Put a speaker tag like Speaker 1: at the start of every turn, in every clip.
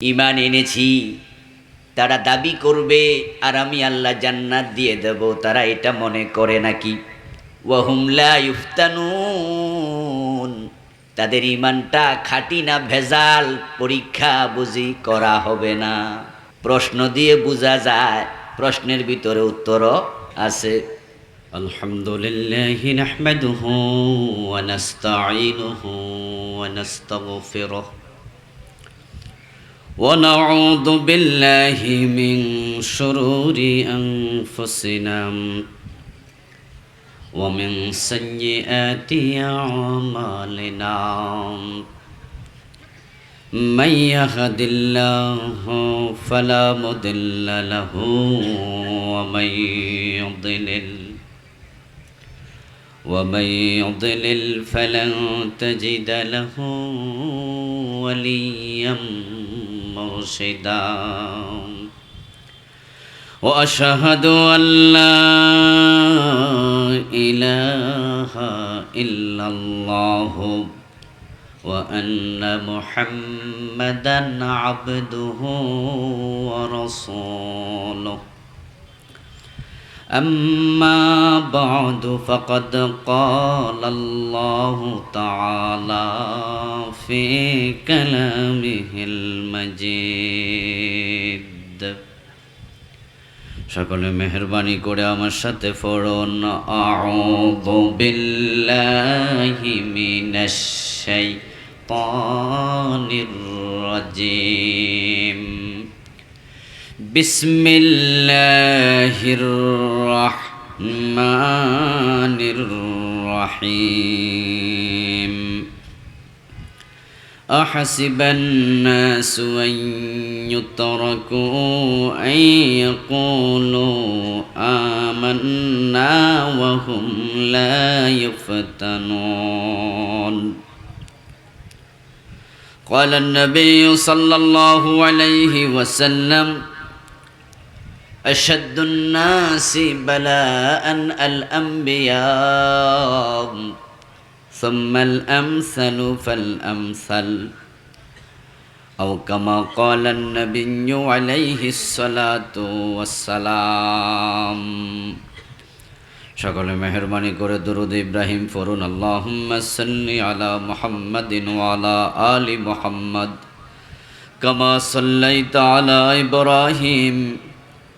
Speaker 1: ইমান এনেছি, তারা দাবি করবে, আর আমি আল্লাহ জান্নাত দিয়ে দেব, তারা এটা মনে করে নাকি? ওয়াহুমলা ইফতানুন, তাদের ইমানটা খাটি না ভেজাল, পরীক্ষা বুঝি করা হবে না। প্রশ্ন দিয়ে বোঝা যায়, প্রশ্নের ভিতরে উত্তর আছে। আলহামদুলিল্লাহ নাহমাদুহু ওয়া নাস্তাঈনুহু ওয়া নাস্তাগফিরুহু। ونعوذ بالله من شرور أنفسنا ومن سيئات أعمالنا. من يهد الله فلا مضل له ومن يضلل ومن يضلل فلن تجد له وليا مرشدا. وأشهد أن لا إله إلا الله وأن محمدا عبده ورسوله. أما بعد فقد قال الله تعالى في كلامه المجيد সকলে মেহরবানি করে আমার সাথে ফোরন আউযু বিল্লাহি মিনাশ শাইতানির রাজিম بسم الله الرحمن الرحيم أحسب الناس أن يتركوا أن يقولوا آمنا وهم لا يفتنون قال النبي صلى الله عليه وسلم أشد الناس بلاء الأنبياء ثم الأمثل فالأمثل أو كما قال النبي عليه الصلاة والسلام সকলে মেহরবানি করে দরুদ ইব্রাহিম ফরুন আল্লাহুম্মা সাল্লি আলা মুহাম্মাদিন ওয়া আলা আলি মুহাম্মদ কামা সাল্লাইতা আলা ইব্রাহিম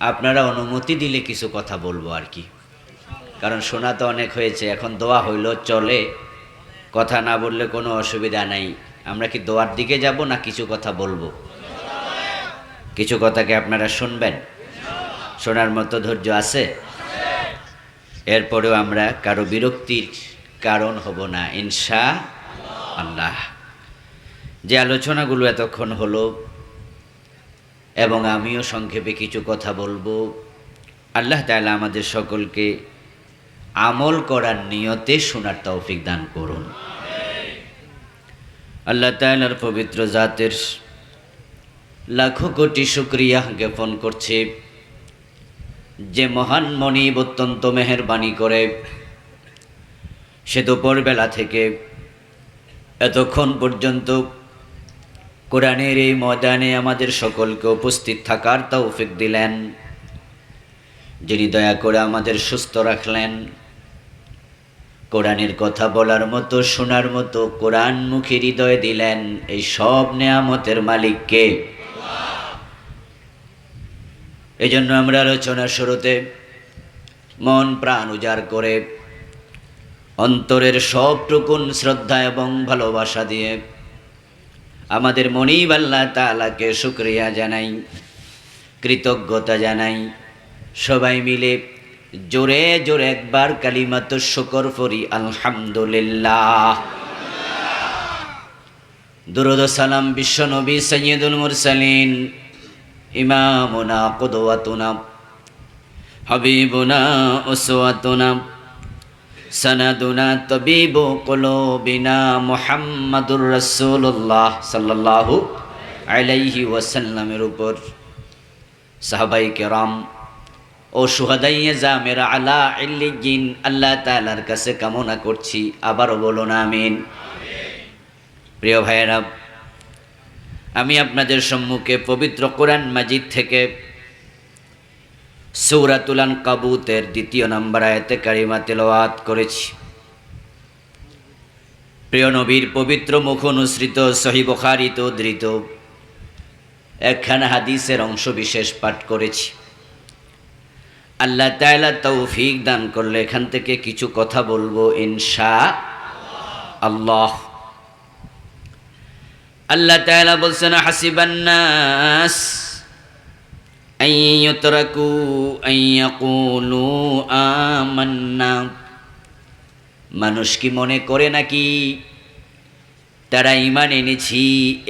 Speaker 1: আপনারা অনুমতি দিলে কিছু কথা বলব আর কি। কারণ শোনা তো অনেক হয়েছে, এখন দোয়া হইল, চলে। কথা না বললে কোনো অসুবিধা নাই। আমরা কি দোয়ার দিকে যাব না কিছু কথা বলব? কিছু কথাকে আপনারা শুনবেন? শোনার মতো ধৈর্য আছে? এরপরেও আমরা কারও বিরক্তির কারণ হব না, ইনশা আল্লাহ। যে আলোচনাগুলো এতক্ষণ হলো এবং আমিও সংক্ষেপে কিছু কথা বলব। আল্লাহ তাআলা আমাদের সকলকে আমল করার নিয়তে শোনার তৌফিক দান করুন। আল্লাহ তাআলার পবিত্র জাতের লাখো কোটি শুক্রিয়া জ্ঞাপন করছে। যে মহান মনিব অত্যন্ত মেহরবানি করে সে দুপুরবেলা থেকে এতক্ষণ পর্যন্ত কোরআনের এই ময়দানে আমাদের সকলকে উপস্থিত থাকার তৌফিক দিলেন। যিনি দয়া করে আমাদের সুস্থ রাখলেন। কোরআনের কথা বলার মতো, শোনার মতো কোরআন মুখী হৃদয় দিলেন এই সব নেয়ামতের মালিককে। এই জন্য আমরা আলোচনার শুরুতে মন প্রাণ উজাড় করে অন্তরের সবটুকুন শ্রদ্ধা এবং ভালোবাসা দিয়ে আমাদের মনিব আল্লাহ তালাকে শুক্রিয়া জানাই, কৃতজ্ঞতা জানাই। সবাই মিলে জোরে জোরে একবার কালিমাত শুকর ফরি আলহামদুলিল্লাহ। দুরুদ সালাম বিশ্ব নবী সৈয়দুল মুরসালিন, ইমামুনা, কুদওয়াতুনা, হাবিবুনা, উসওয়াতুনা। সনাদুনা তবিবু কুলুবিনা মুহাম্মাদুর রাসূলুল্লাহ সাল্লাল্লাহু আলাইহি ওয়াসাল্লামের উপর। সাহাবাই কেরাম ও সুহাদাইয়ে জামেরা আলা ইল্লিজিন আল্লাহ তাআলার কাছে কামনা করছি, আবারও বলুন আমিন। প্রিয় ভাইয়েরা, আমি আপনাদের সম্মুখে পবিত্র কোরআন মাজিদ থেকে সৌরাতুলান কাবুতের দ্বিতীয় নম্বর আয়তে কারিমা তেলাওয়াত করেছি। প্রিয় নবীর পবিত্র মুখ অনুসৃত সহি বখারিত ধৃত একখানা হাদিসের অংশ বিশেষ পাঠ করেছি। আল্লাহ তাআলা তৌফিক দান করলে এখান থেকে কিছু কথা বলব ইনশা আল্লাহ। আল্লাহ তাআলা বলছেন হাসিবান্নাস أن يتركوا أن يقولوا آمنا মানুষ কি মনে করে নাকি তারা ইমান এনেছি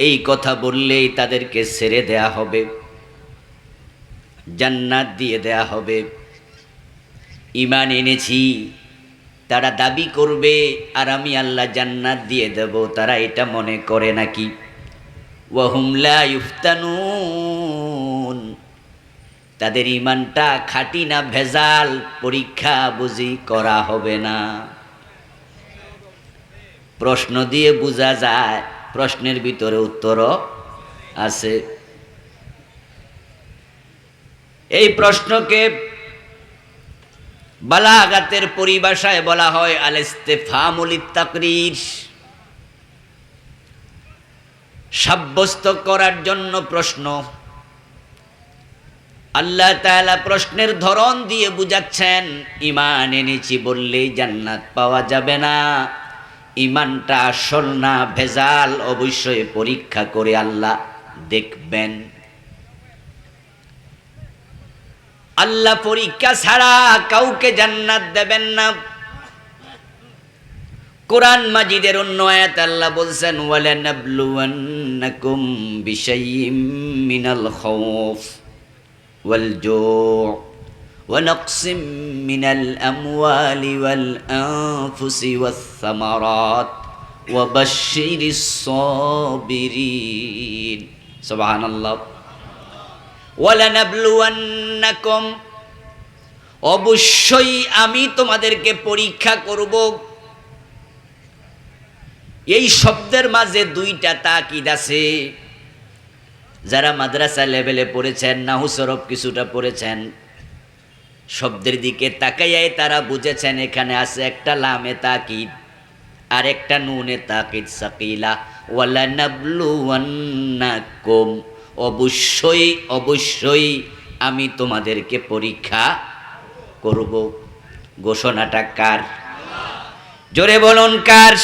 Speaker 1: এই কথা বললেই তাদেরকে ছেড়ে দেয়া হবে জান্নাত দিয়ে দেয়া হবে ইমান এনেছি তারা দাবি করবে আর আমি আল্লাহ জান্নাত দিয়ে দেব তারা এটা মনে করে নাকি ওয়াহুমলা ইফতানুন তাদের ইমানটা খাটি না ভেজাল, পরীক্ষা বুঝি করা হবে না। প্রশ্ন দিয়ে বোঝা যায়, প্রশ্নের ভিতরে উত্তরও আছে। এই প্রশ্নকে বালাগাতের পরিভাষায় বলা হয় আলেস্তে আলেস্তেফামুল তাকরির। সাব্যস্ত করার জন্য প্রশ্ন আল্লাহ তাআলা প্রশ্নের ধরন দিয়ে বুঝাচ্ছেন ইমান এনেছি বললেই জান্নাত পাওয়া যাবে না। ইমানটা আসল না ভেজাল, অবশ্যই পরীক্ষা করে আল্লাহ দেখবেন। আল্লাহ পরীক্ষা ছাড়া কাউকে জান্নাত দেবেন না। কোরআন মাজিদের অন্য আয়াত আল্লাহ বলছেন, ওয়ালানাবলুওয়ান্নাকুম বিশাইয়্যিম মিনাল খাউফ। والجوع ونقص من الأموال والأنفس والثمرات وبشر الصابرين سبحان الله ولنبلونكم অবশ্যই আমি তোমাদেরকে পরীক্ষা করব এই শব্দের মাঝে দুইটা তাকিদ আছে যারা মাদ্রাসা লেভেলে পড়েছেন, নাহু সরব কিছুটা পড়েছেন, শব্দের দিকে তাকাইয়াই তারা বুঝেছেন, এখানে আছে একটা লামে তাকিদ, আর একটা নুনে তাকিদ সাকিলা, ওয়ালা নাবলুয়ান্নাকুম অবশ্যই অবশ্যই আমি তোমাদেরকে পরীক্ষা করব। ঘোষণাটা কার? জোরে বলুন কার?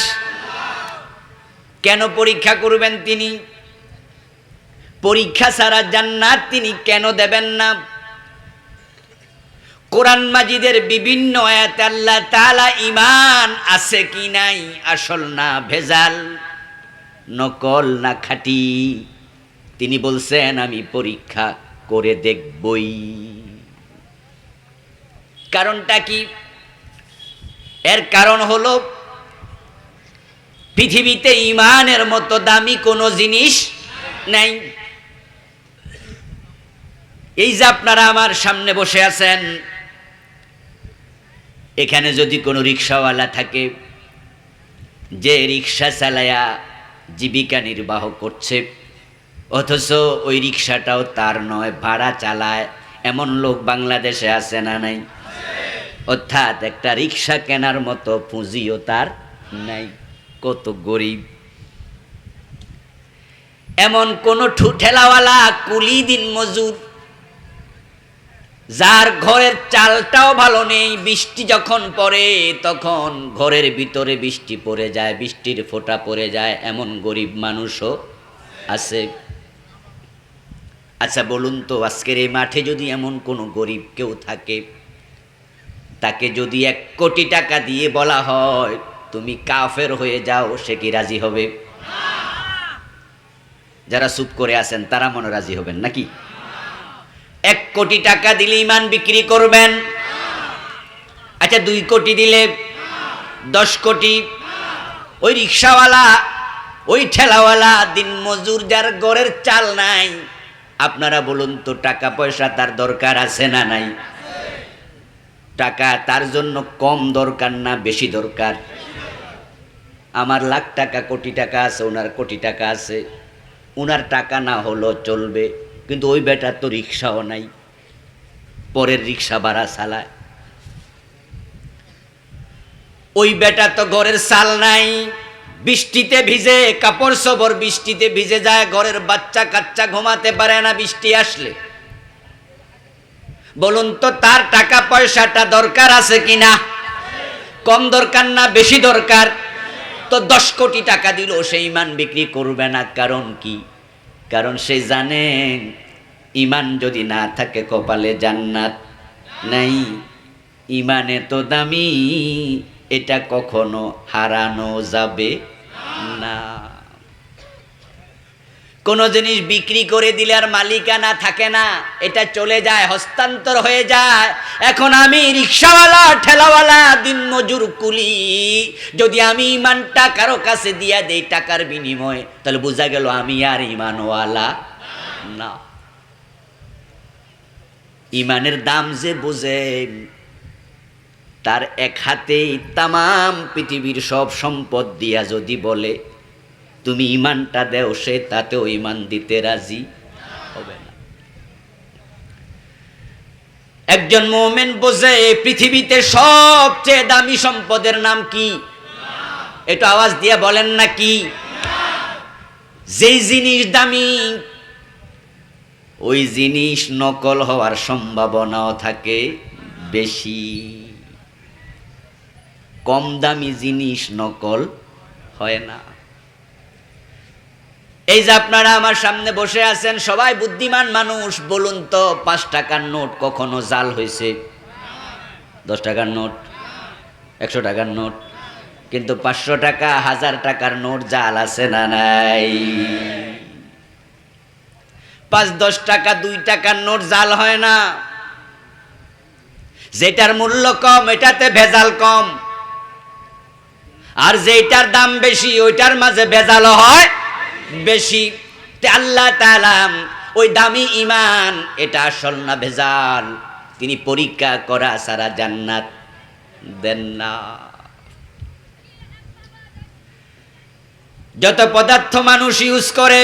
Speaker 1: কেন পরীক্ষা করবেন তিনি? পরীক্ষা ছাড়া জান্নাত তিনি কেন দেবেন না? কোরআন মাজিদের বিভিন্ন আল্লাহ ইমান আছে কি নাই? আসল না ভেজাল, নকল না খাটি। তিনি বলছেন, আমি পরীক্ষা করে দেখবই। কারণটা কি? এর কারণ হলো, পৃথিবীতে ইমানের মতো দামি কোনো জিনিস নাই। এই যে আপনারা আমার সামনে বসে আছেন, এখানে যদি কোনো রিক্সাওয়ালা থাকে, যে রিক্সা চালায়া জীবিকা নির্বাহ করছে, অথচ ওই রিক্সাটাও তার নয়, ভাড়া চালায়, এমন লোক বাংলাদেশে আছে না নাই? অর্থাৎ একটা রিক্সা কেনার মতো পুঁজিও তার নাই। কত গরিব। এমন কোন ঠেলাওয়ালা কুলি দিন মজুর যার ঘরের চালটাও ভালো নেই, বৃষ্টি যখন পড়ে, তখন ঘরের ভিতরে বৃষ্টি পড়ে যায়, বৃষ্টির ফোঁটা পড়ে যায়, এমন গরিব মানুষও আছে। আচ্ছা বলুন তো, আজকের এই মাঠে যদি এমন কোনো গরিব কেউ থাকে, তাকে যদি এক কোটি টাকা দিয়ে বলা হয়, তুমি কাফের হয়ে যাও, সে কি রাজি হবে? যারা চুপ করে আছেন, তারা মনে রাজি হবেন নাকি? এক কোটি টাকা দিলে ইমান বিক্রি করবেন। আচ্ছা দুই কোটি দিলে দশ কোটি। ওই রিক্সাওয়ালা, ওই ঠেলাওয়ালা দিন মজুর, যার গড়ের চাল নাই। আপনারা বলুন তো, টাকা পয়সা তার দরকার আছে না নাই? টাকা তার জন্য কম দরকার না বেশি দরকার? আমার লাখ টাকা, কোটি টাকা আছে, ওনার কোটি টাকা আছে। ওনার টাকা না হলো চলবে। কিন্তু ওই বেটার তো রিক্সাও নাই, পরের রিক্সা ভাড়া চালায়। ওই বেটা তো ঘরের চাল নাই, বৃষ্টিতে ভিজে, কাপড় সবর বৃষ্টিতে ভিজে যায়, ঘরের বাচ্চা কাচ্চা ঘুমাতে পারে না বৃষ্টি আসলে। বলুন তো, তার টাকা পয়সাটা দরকার আছে কিনা? কম দরকার না বেশি দরকার? তো দশ কোটি টাকা দিল, সেই মান বিক্রি করবে না, কারণ কি? কারণ সে জানে, ইমান যদি না থাকে কপালে জান্নাত নাই। ইমানে তো দামি, এটা কখনো হারানো যাবে না। কোনো জিনিস বিক্রি করে দিলে আর মালিকানা থাকে না। এটা চলে যায়, হস্তান্তর হয়ে যায়। এখন আমি রিক্সাওয়ালা, ঠেলাওয়ালা দিন মজুর কুলি। যদি আমি ইমানটা কারও কাছে দিয়া দেই টাকার বিনিময়ে, তাহলে বোঝা গেল আমি আর ইমানওয়ালা না। ইমানের দাম যে বোঝে, তার এক হাতেই তামাম পৃথিবীর সব সম্পদ দিয়া যদি বলে তুমি ইমানটা দেও, সে তাতেও ইমান দিতে রাজি হবে না। একজন মোমেন বোঝে পৃথিবীতে সবচেয়ে দামি সম্পদের নাম কি? একটু আওয়াজ দিয়ে বলেন না কি? যেই জিনিস দামি, ওই জিনিস নকল হওয়ার সম্ভাবনাও থাকে বেশি। কম দামি জিনিস নকল হয় না। এই যে আপনারা আমার সামনে বসে আছেন, সবাই বুদ্ধিমান মানুষ, বলুন তো, পাঁচ টাকার নোট কখনো জাল হয়েছে? দশ টাকার নোট, একশো টাকার নোট, কিন্তু পাঁচশো টাকা, হাজার টাকার নোট জাল আছে না নাই? পাঁচ, দশ টাকা, দুই টাকার নোট জাল হয় না। যেটার মূল্য কম, এটাতে ভেজাল কম। আর যেটার দাম বেশি, ওইটার মাঝে ভেজাল হয়। বেশি। আল্লাহ তালাম ওই দামি ইমান এটা আসল না ভেজাল? তিনি পরীক্ষা করা সারা জান্নাত দেন না। যত পদার্থ মানুষ ইউজ করে,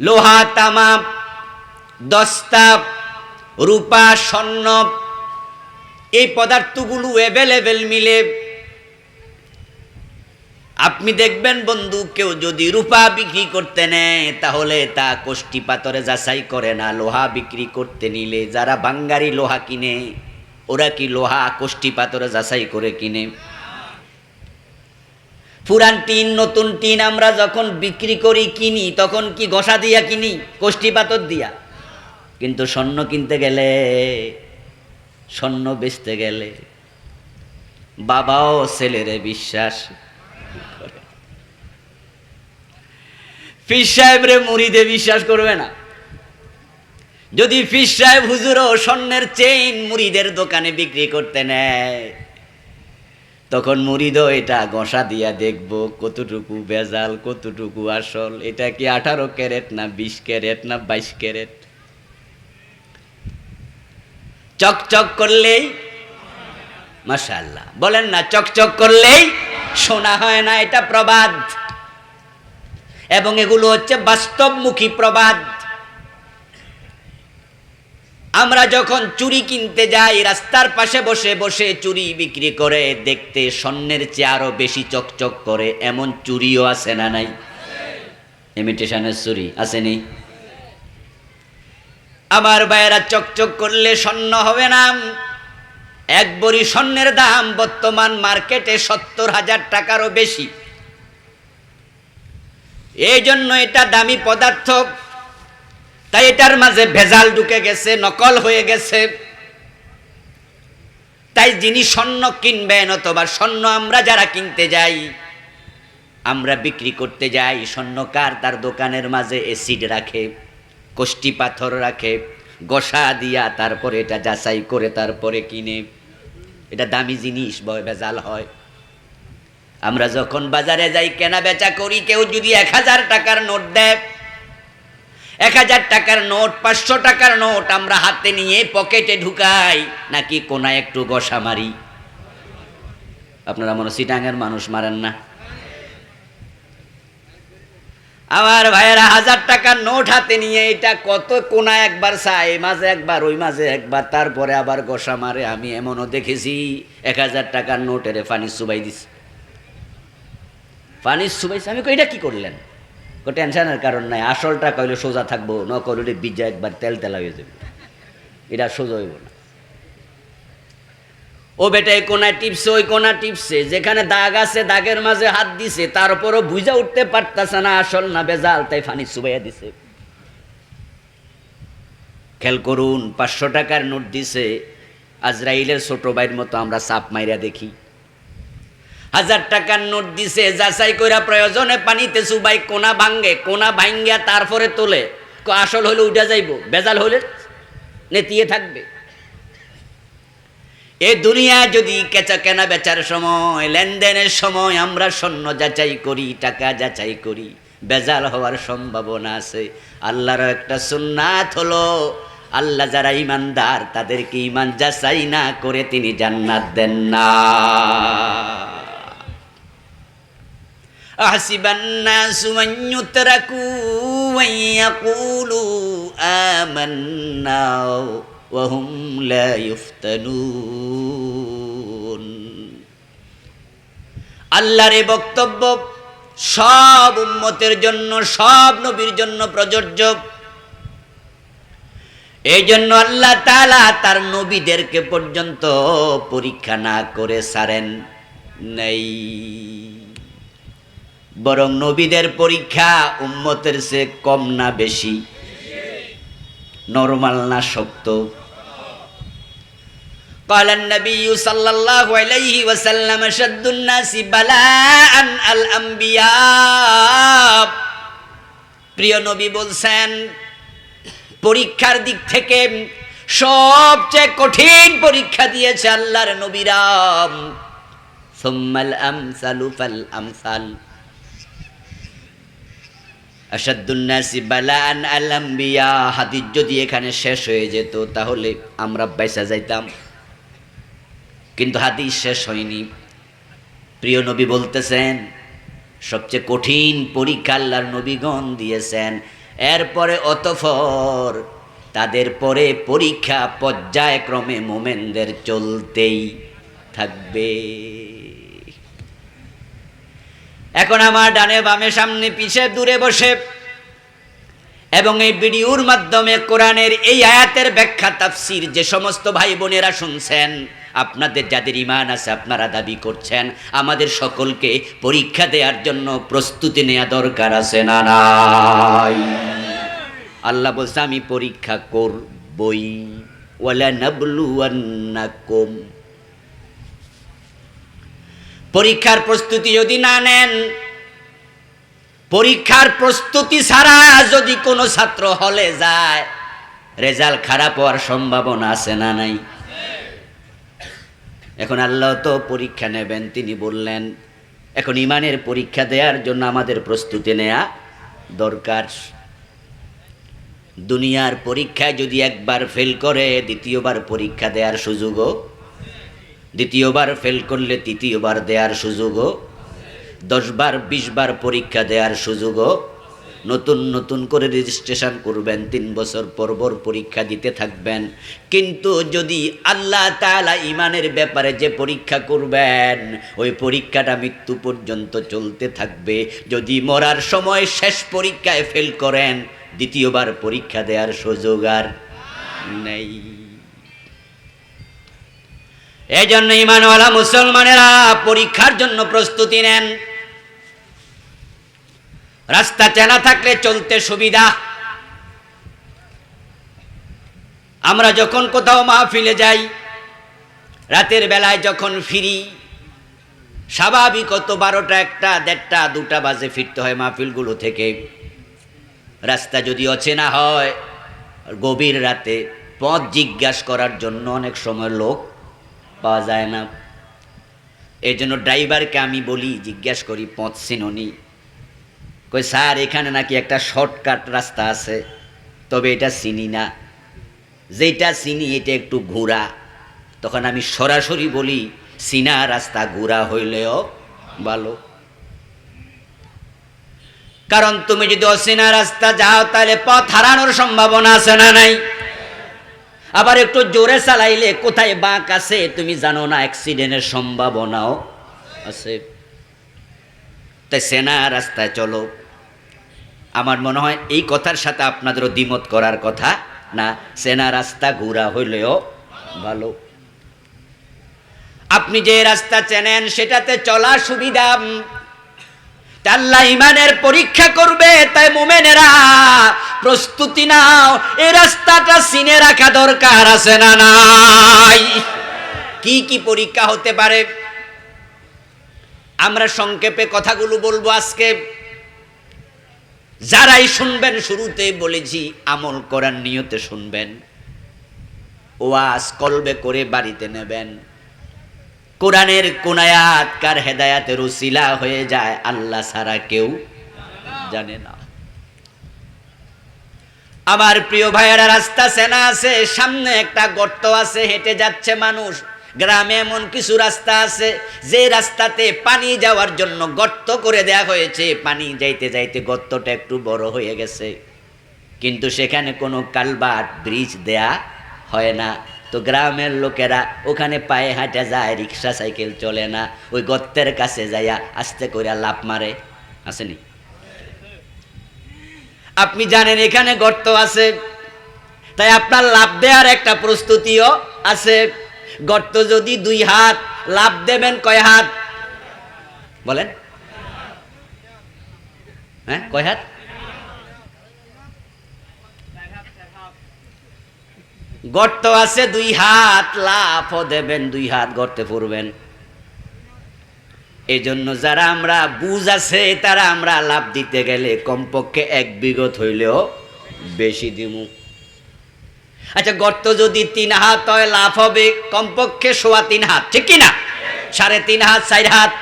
Speaker 1: লোহা, তামা, দস্তা, রূপা, স্বর্ণ, এই পদার্থগুলো অ্যাভেলেবেল মিলে আপনি দেখবেন বন্ধু, কেউ যদি রূপা বিক্রি করতে নেয়, তাহলে তা কোষ্টি পাথরে যাচাই করে না। লোহা বিক্রি করতে নিলে যারা বাঙ্গারি লোহা কিনে, ওরা কি লোহা কোষ্টি পাথরে যাচাই করে কিনে? পুরান টিন, নতুন টিন আমরা যখন বিক্রি করি, কিনি, তখন কি ঘষা দিয়া কিনি? কোষ্টি পাথর দিয়া। কিন্তু স্বর্ণ কিনতে গেলে, স্বর্ণ বেচতে গেলে, বাবাও ছেলেরে বিশ্বাস ফির সাহেবরে মুড়িদে বিশ্বাস করবে না। যদি ফির সাহেব হুজুরও স্বর্ণের চেইন মুড়িদের দোকানে বিক্রি করতে নেয়, তখন মুড়িদও এটা গসা দিয়া দেখব, কতটুকু বেজাল কতটুকু আসল, এটা কি আঠারো ক্যারেট না বিশ ক্যারেট না বাইশ ক্যারেট? চকচক করলেই মাশাল্লাহ বলেন না, চকচক করলেই শোনা হয় না, এটা প্রবাদ। এবং এগুলো হচ্ছে বাস্তবমুখী প্রবাদ। আমরা যখন চুরি কিনতে যাই, রাস্তার পাশে বসে বসে চুরি বিক্রি করে, দেখতে স্বর্ণের চেয়ে আরও বেশি চকচক করে, এমন চুরিও আছে না নাই? ইমিটেশনের চুরি আসেনি? আমার ভাইয়েরা, চকচক করলে স্বর্ণ হবে না। এক বড়ি স্বর্ণের দাম বর্তমান মার্কেটে সত্তর হাজার টাকারও বেশি। এই জন্য এটা দামি পদার্থ। তাই এটার মাঝে ভেজাল ঢুকে গেছে, নকল হয়ে গেছে। তাই যিনি স্বর্ণ কিনবেন অথবা স্বর্ণ আমরা যারা কিনতে যাই, আমরা বিক্রি করতে যাই, স্বর্ণকার তার দোকানের মাঝে এসিড রাখে, কষ্টি পাথর রাখে, গসা দিয়া তারপরে এটা যাচাই করে তারপরে কিনে। এটা দামি জিনিস ভেজাল হয়। আমরা যখন বাজারে যাই কেনা বেচা করি, কেউ যদি এক হাজার টাকার নোট দেয়, এক হাজার টাকার নোট, পাঁচশো টাকার নোট আমরা হাতে নিয়ে পকেটে ঢুকাই, নাকি কোনায় একটু গসা মারি। আপনারা মনে সিটাঙ্গের মানুষ মারেন না। আমার ভাইয়েরা, হাজার টাকার নোট হাতে নিয়ে এটা কত কোনা একবার চাই মাঝে একবার, ওই মাঝে একবার, তারপরে আবার গসা মারে, আমি এমনও দেখেছি, এক হাজার টাকার নোটের ফানি সুবাই দিস ফানি সুবাইছে আমি এটা কি করলেন? টেনশনের কারণ নাই, আসলটা কইলে সোজা থাকব, ন করলে বীজা একবার তেল তেলা হয়ে যাবে। এটা সোজা হইব না। ও বেটা, এই কোনায় টিপসে ওই কোনা টিপসে যেখানে দাগ আছে, দাগের মাঝে হাত দিছে তারপরও বুঝা উঠতে পারতাছে না, আসল না বেজাল, তাই ফানি চুবাইয়া দিছে। খেয়াল করুন, পাঁচশো টাকার নোট দিছে, আজরাইলের ছোট ভাইয়ের মতো আমরা চাপ মাইরা দেখি। হাজার টাকার নোট দিছে, যাচাই কইরা প্রয়োজনে পানিতে চুবাই, কোনা ভাঙ্গে, কোনা ভাঙ্গিয়া তারপরে তোলে। আসল হলে উঠা যাইব, বেজাল হলে নেতিয়ে থাকবে। এ দুনিয়া যদি কেচা কেনা বেচার সময়, লেনদেনের সময় আমরা স্বর্ণ যাচাই করি, টাকা যাচাই করি, বেজাল হওয়ার সম্ভাবনা আছে। আল্লাহর একটা সুন্নাত হলো, আল্লাহ যারা ইমানদার তাদেরকে ইমান যাচাই না করে তিনি জান্নাত দেন না। أحسب الناس أن يتركوا أن يقولوا آمنا وهم لا يفتنون আল্লাহর এই বক্তব্য সব উম্মতের জন্য সব নবীর জন্য প্রযোজ্য এই জন্য আল্লাহ তাআলা তার নবীদেরকে পর্যন্ত পরীক্ষা না করে সারেন নেই বরং নবীদের পরীক্ষা উম্মতের সে কম না বেশি নরমাল না শক্ত قال النبي صلى الله عليه وسلم شد الناس بلاء الأنبياء প্রিয় নবী বলছেন পরীক্ষার দিক থেকে সবচেয়ে কঠিন পরীক্ষা দিয়েছে আল্লাহর নবীরাম সুম্মাল আমসালু ফাল আমসাল আসাদুন্নাসি আলাম্বিয়া হাদিস যদি এখানে শেষ হয়ে যেত, তাহলে আমরা বাইসা যাইতাম। কিন্তু হাদিস শেষ হয়নি। প্রিয় নবী বলতেছেন, সবচেয়ে কঠিন পরীক্ষা আল্লাহর নবীগণ দিয়েছেন। এরপরে অতফর তাদের পরে পরীক্ষা পর্যায়ক্রমে মোমেনদের চলতেই থাকবে। এখন আমার ডানে বামে সামনে পিছে দূরে বসে। এবং এই ভিডিওর মাধ্যমে কোরআনের এই আয়াতের ব্যাখ্যা, তাফসির যে সমস্ত ভাই বোনেরা শুনছেন, আপনাদের যাদের ইমান আছে আপনারা দাবি করছেন, আমাদের সকলকে পরীক্ষা দেওয়ার জন্য প্রস্তুতি নেওয়া দরকার আছে না নাই? আল্লাহ বলছে, আমি পরীক্ষা করবই। ওয়ালা নাবলুয়ান্নাকুম পরীক্ষার প্রস্তুতি যদি না নেন, পরীক্ষার প্রস্তুতি ছাড়া যদি কোনো ছাত্র হলে যায়, রেজাল্ট খারাপ হওয়ার সম্ভাবনা আছে না নাই? এখন আল্লাহ তো পরীক্ষা নেবেন, তিনি বললেন, এখন ইমানের পরীক্ষা দেওয়ার জন্য আমাদের প্রস্তুতি নেয়া দরকার। দুনিয়ার পরীক্ষায় যদি একবার ফেল করে, দ্বিতীয়বার পরীক্ষা দেওয়ার সুযোগও দ্বিতীয়বার ফেল করলে তৃতীয়বার দেওয়ার সুযোগও, দশবার, বিশবার পরীক্ষা দেওয়ার সুযোগও, নতুন নতুন করে রেজিস্ট্রেশন করবেন, তিন বছর পরপর পরীক্ষা দিতে থাকবেন। কিন্তু যদি আল্লাহ তাআলা ইমানের ব্যাপারে যে পরীক্ষা করবেন, ওই পরীক্ষাটা মৃত্যু পর্যন্ত চলতে থাকবে। যদি মরার সময় শেষ পরীক্ষায় ফেল করেন, দ্বিতীয়বার পরীক্ষা দেওয়ার সুযোগ আর নেই। এই জন্য ইমানওয়ালা মুসলমানেরা পরীক্ষার জন্য প্রস্তুতি নেন। রাস্তা চেনা থাকলে চলতে সুবিধা। আমরা যখন কোথাও মাহফিলে যাই, রাতের বেলায় যখন ফিরি স্বাভাবিকত বারোটা একটা, দেড়টা, দুটা বাজে ফিরতে হয় মাহফিলগুলো থেকে। রাস্তা যদি অচেনা হয়, গভীর রাতে পথ জিজ্ঞাসা করার জন্য অনেক সময় লোক পাওয়া যায় না। এই জন্য ড্রাইভারকে আমি বলি, জিজ্ঞাসা করি, পথ চিননি? কই, স্যার, এখানে নাকি একটা শর্টকাট রাস্তা আছে। তবে এটা চিনি না। যেটা চিনি, এটা একটু ঘোরা। তখন আমি সরাসরি বলি, চিনা রাস্তা ঘোরা হইলেও ভালো। কারণ তুমি যদি অচেনা রাস্তা যাও, তাহলে পথ হারানোর সম্ভাবনা আছে না নাই? আবার একটু জোরে চালাইলে কোথায় বাঁক আছে তুমি জানো না অ্যাক্সিডেন্টের সম্ভাবনাও আছে। তাই সেনা রাস্তায় চলো। আমার মনে হয় এই কথার সাথে আপনাদেরও দ্বিমত করার কথা না, সেনা রাস্তা ঘোরা হইলেও ভালো। আপনি যে রাস্তা চেনেন সেটাতে চলা সুবিধা আল্লাহ ইমানের পরীক্ষা করবে, তাই মোমেনেরা প্রস্তুতি নাও। এই রাস্তাটা সিনে রাখা দরকার আছে না নাই? কি কি পরীক্ষা হতে পারে? আমরা সংক্ষেপে কথাগুলো বলব আজকে। যারাই শুনবেন, শুরুতে বলেছি, আমল করার নিয়তে শুনবেন। ওয়াজ কলবে করে বাড়িতে নেবেন। কোরআনের কোনায়াত কার হেদায়াতের উসিলা হয়ে যায়, আল্লাহ ছাড়া কেউ জানে না। আমার প্রিয় ভাইয়েরা, রাস্তা সেনা আছে, সামনে একটা গর্ত আছে, হেঁটে যাচ্ছে মানুষ। গ্রামে এমন কিছু রাস্তা আছে, যে রাস্তাতে পানি যাওয়ার জন্য গর্ত করে দেয়া হয়েছে। পানি যাইতে যাইতে গর্তটা একটু বড় হয়ে গেছে। কিন্তু সেখানে কোনো কালবাট, ব্রিজ দেয়া হয় না। তো গ্রামের লোকেরা ওখানে পায়ে হাঁটে যায়, রিক্সা, সাইকেল চলে না। ওই গর্তের কাছে যাইয়া আস্তে করে লাভ মারে। আসেনি? আপনি জানেন এখানে গর্ত আছে। তাই আপনার লাভ দেওয়ার একটা প্রস্তুতিও আছে। গর্ত যদি দুই হাত লাভ দেবেন কয় হাত? বলেন। হ্যাঁ কয় হাত? গর্ত আছে দুই হাত, লাফও দেবেন, দুই হাত গর্তে পড়বেন এই জন্য যারা আমরা বুঝ আছে, তারা আমরা লাভ দিতে গেলে কমপক্ষে এক বিগত হইলেও বেশি দিমু। আচ্ছা গর্ত যদি তিন হাত হয় লাভ হবে, কমপক্ষে সোয়া তিন হাত, ঠিক কিনা সাড়ে তিন হাত, চার হাত।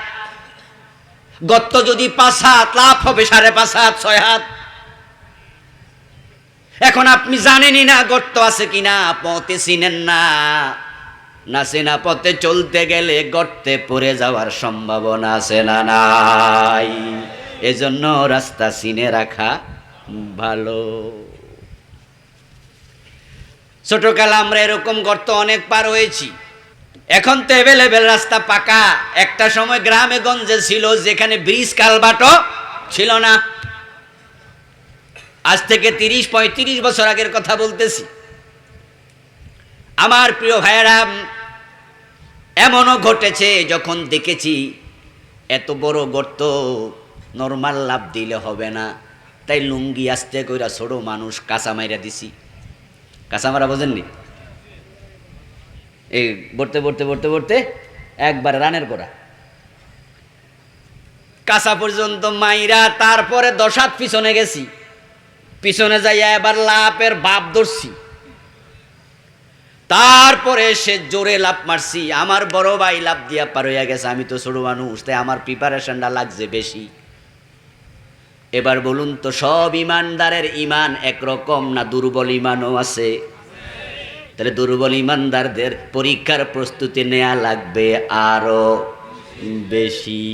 Speaker 1: গর্ত যদি পাঁচ হাত লাভ হবে সাড়ে পাঁচ হাত, ছয় হাত। এখন আপনি জানেনই না গর্ত আছে কিনা, পথে চিনেন না। না চেনা পথে চলতে গেলে গর্তে পড়ে যাওয়ার সম্ভাবনা আছে না নাই। এজন্য রাস্তা চিনে রাখা ভালো। ছোটকাল আমরা এরকম গর্ত অনেক পার হয়েছি। এখন তো এভেলেবেল রাস্তা পাকা। একটা সময় গ্রামে গঞ্জে ছিল, যেখানে ব্রিজ কালবাটো ছিল না। আজ থেকে তিরিশ, পঁয়ত্রিশ বছর আগের কথা বলতেছি। আমার প্রিয় ভাইয়েরা এমনও ঘটেছে যখন দেখেছি এত বড় গর্ত নর্মাল লাভ দিলে হবে না। তাই লুঙ্গি আসতে কইরা ছোট মানুষ কাঁচা মাইরা দিছি। কাঁচা মারা বোঝেননি? এই বলতে বলতে বলতে বলতে একবার রানের করা কাঁচা পর্যন্ত মাইরা তারপরে দশ পিছনে গেছি। পিছনে যাইয়া এবার লাপের বাপ ধরছি। তারপরে সে জোরে লাভ মারছি, আমার বড় ভাই লাভ দিয়া পার হইয়া গেছে, আমি তো ছোট মানুষ, তাই আমার প্রিপারেশনটা লাগছে বেশি। এবার বলুন তো, সব ইমানদারের ইমান একরকম না দুর্বল ইমানও আছে? তাহলে দুর্বল ইমানদারদের পরীক্ষার প্রস্তুতি নেওয়া লাগবে আরও বেশি।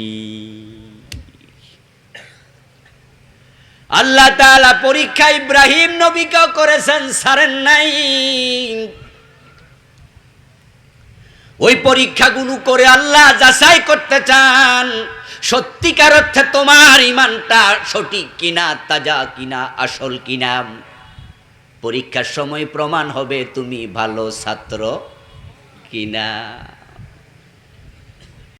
Speaker 1: আল্লাহ তাআলা পরীক্ষা ইব্রাহিম নবীকেও করেছেন, সারেন নাই। ওই পরীক্ষাগুলো করে আল্লাহ যাচাই করতে চান, সত্যিকার অর্থে তোমার ইমানটা সঠিক কিনা, তাজা কিনা, আসল কিনা। পরীক্ষার সময় প্রমাণ হবে তুমি ভালো ছাত্র কিনা।